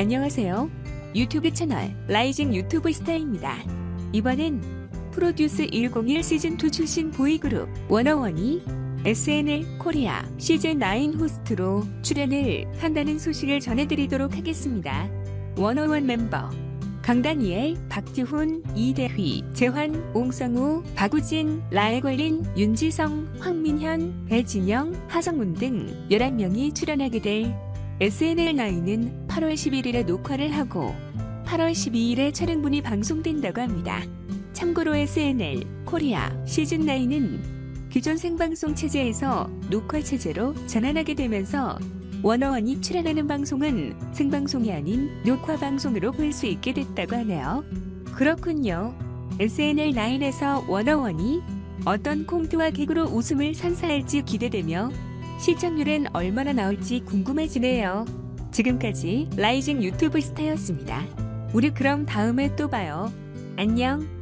안녕하세요. 유튜브 채널 라이징 유튜브 스타입니다. 이번엔 프로듀스 101 시즌2 출신 보이그룹 워너원이 SNL 코리아 시즌9 호스트로 출연을 한다는 소식을 전해드리도록 하겠습니다. 워너원 멤버 강다니엘, 박지훈, 이대휘, 재환, 옹성우, 박우진, 라엘걸린, 윤지성, 황민현, 배진영, 하성문 등 11명이 출연하게 될 SNL9은 8월 11일에 녹화를 하고 8월 12일에 촬영분이 방송된다고 합니다. 참고로 SNL 코리아 시즌9은 기존 생방송 체제에서 녹화 체제로 전환하게 되면서 워너원이 출연하는 방송은 생방송이 아닌 녹화 방송으로 볼 수 있게 됐다고 하네요. 그렇군요. SNL9에서 워너원이 어떤 콩트와 개그로 웃음을 선사할지 기대되며 시청률은 얼마나 나올지 궁금해지네요. 지금까지 라이징 유튜브 스타였습니다. 우리 그럼 다음에 또 봐요. 안녕.